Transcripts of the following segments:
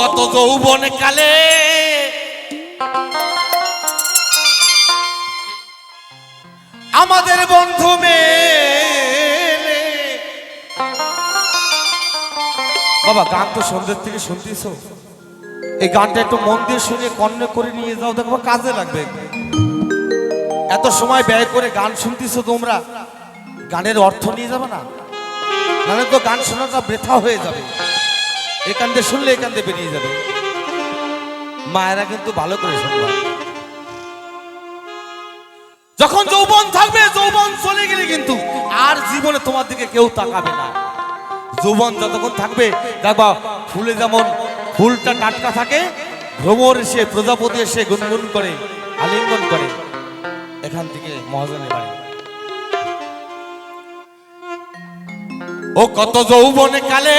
কত যৌবন কালে। আমাদের বন্ধু মেলে। বাবা, গান তো সন্ধ্যের থেকে শুনতেছো? এই গানটা একটু মন দিয়ে শুনে কর্ণে করে নিয়ে যাও, দেখো কাজে লাগবে। এত সময় ব্যয় করে গান শুনতেছো তোমরা। গানের অর্থ নিয়ে যাবে না? তো গান শোনাটা বৃথা হয়ে যাবে। দিয়ে শুনলে দিয়ে বেরিয়ে যাবে। মায়েরা কিন্তু ভালো করে শুনবা। যখন যৌবন থাকবে, যৌবন চলে গেলে কিন্তু আর জীবনে তোমার দিকে কেউ তাকাবে না। যৌবন যতক্ষণ থাকবে, দেখবা ফুলে যেমন ফুলটা টাটকা থাকে, ভ্রমর এসে, প্রজাপতি এসে গুনগুন করে, আলিঙ্গন করে, এখান থেকে মহাজনের বাড়ি। ও কত যৌবনে কালে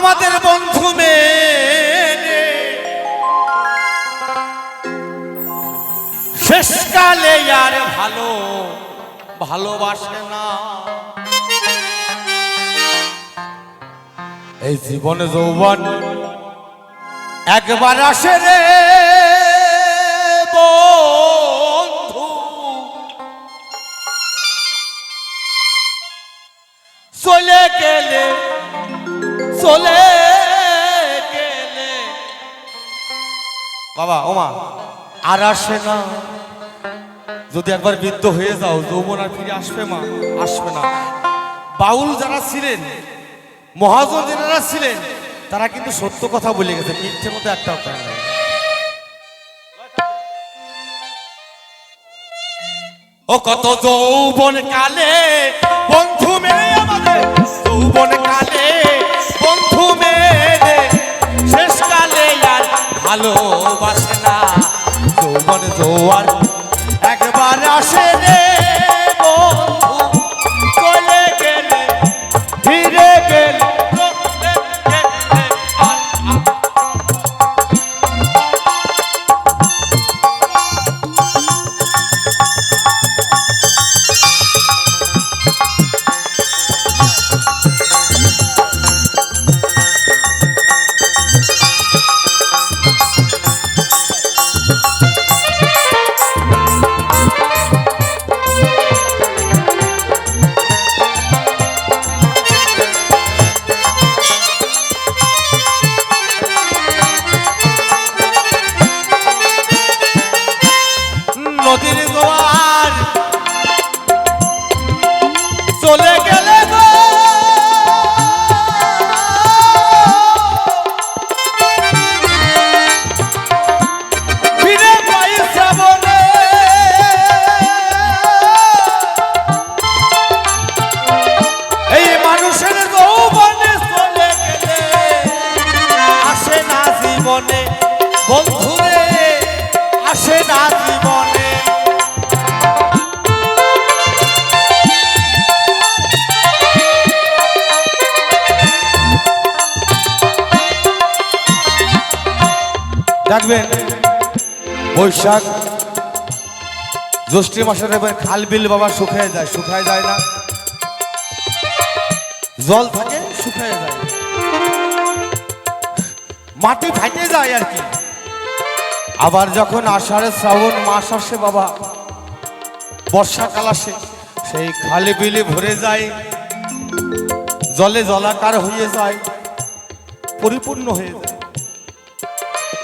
আমাদের বন্ধু মেনে। শেষকালে আর ভালো ভালোবাসে না। এই জীবনে যৌবন একবার আসে রে বন্ধু। চলে গেলে চলে গেলে বাবা, ওমা, আর আসে না। যদি একবার বৃদ্ধ হয়ে যাও, যৌবন আর ফিরে আসবে মা, আসবে না। বাউল যারা ছিলেন, মহাজন যারা ছিলেন, তারা কিন্তু সত্য কথা বলে গেছে মিথ্যে মতো একটা উপায় নেই ও কত যৌবন কালে, বন্ধু মেরে আমাদের, যৌবন কালে। ভালোবাসে না। যৌবন জোয়ার আসে না জীবনে। দেখবেন, বৈশাখ, জ্যৈষ্ঠী মাসের এবার খাল বিল বাবা শুকায় যায় শুকায় যায় না। জল থাকে, শুকায় যায়। মাটি ফাটে যায় আর কি। আবার যখন আষাঢ়ে শ্রাবণ মাস আসে বাবা, বর্ষাকাল আসে, সেই খালে বিলে ভরে যায়, জলে জলাকার হয়ে যায়, পরিপূর্ণ হয়ে যায়।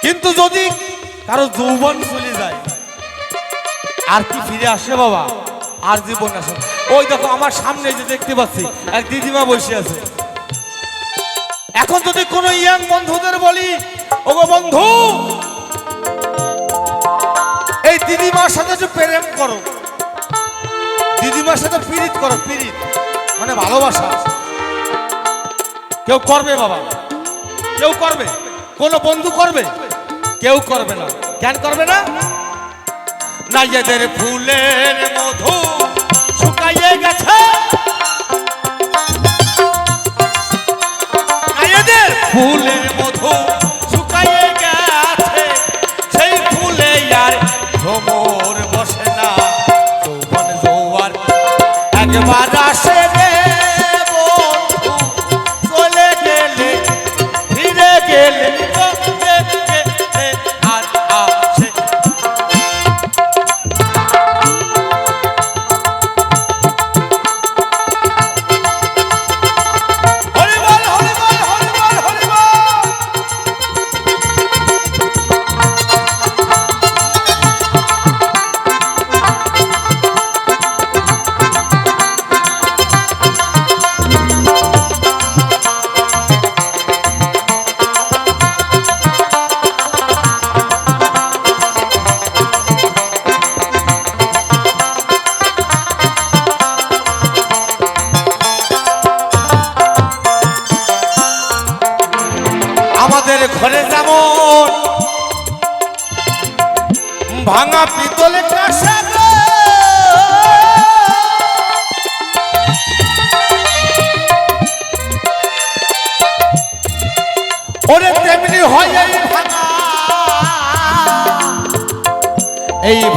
কিন্তু যদি কারও যৌবন চলে যায়, আর কি ফিরে আসে বাবা, আর জীবন আসে ওই দেখো, আমার সামনে যে দেখতে পাচ্ছি, এক দিদিমা বসে আছে। এখন যদি কোনো ইয়াং বন্ধুদের বলি, ওগো বন্ধু দিদিমার সাথে একটু প্রেম করো। দিদিমার সাথে পীড়িত করো, পীড়িত। মানে ভালোবাসা। কেউ করবে বাবা? কেউ করবে? কোনো বন্ধু করবে? কেউ করবে না। কেন করবে না? না এদের ফুলের মধু শুকাইয়ে গেছে। ফুলের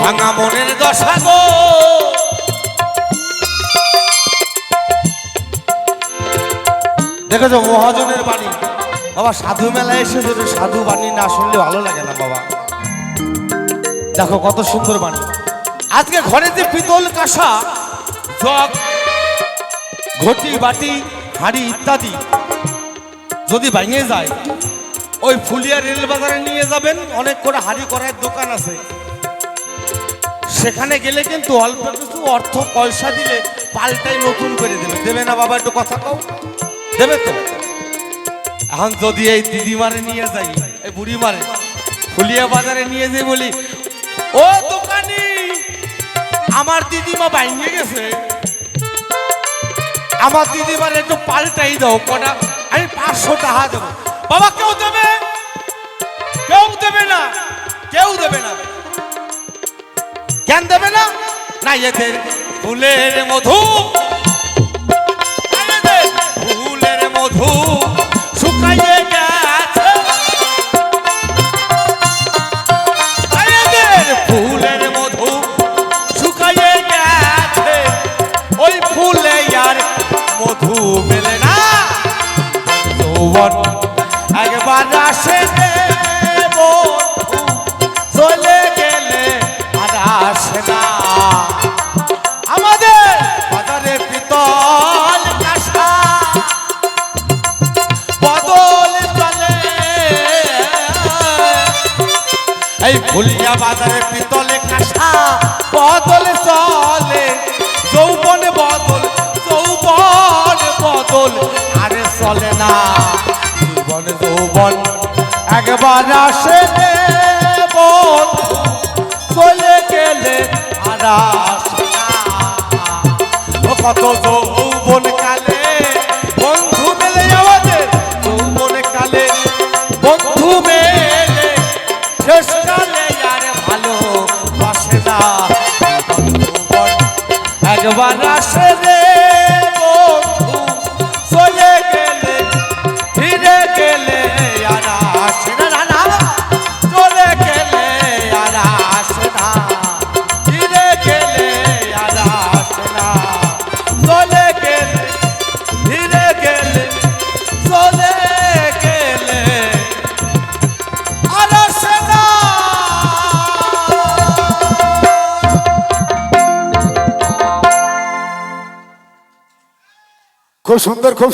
ভাঙা মনের দশা গো। দেখেছ, মহাজনের বাণী। বাবা, সাধু মেলায় এসে যদি সাধু বাণী না শুনলে ভালো লাগে না বাবা। দেখো, কত সুন্দর বাণী। আজকে ঘরে যে পিতল কাঁসা, জগ, ঘটি, বাটি, হাঁড়ি ইত্যাদি যদি ভেঙে যায়, ওই ফুলিয়া রেল বাজারে নিয়ে যাবেন, অনেক করে হাঁড়ি করার দোকান আছে। সেখানে গেলে কিন্তু অল্প কিছু অর্থ পয়সা দিলে পাল্টাই নতুন করে দেবে। দেবে না বাবা, একটু কথা কও। দেবে তো? এখন যদি এই দিদিমারে নিয়ে যাই, এই বুড়ি মারে ফুলিয়া বাজারে নিয়ে যাই বলি, ও দোকানি, আমার দিদিমা বাইঙ্গে গেছে। আমার দিদিমার একটু পাল্টাই দাও, কটা, আমি পাঁচশো টাকা দেবো। বাবা, কেউ দেবে? কেউ দেবে না, কেউ দেবে না। কেন দেবে না? না এদের ফুলের মধু। বাজারে পিতলে কাঁসা বদল চলে, যৌবন বদল যৌবন বদল। আরে চলে না যৌবন যৌবন, একবার আসে চলে গেলে আর কত যৌবন একবার আসে খুব সুন্দর খুব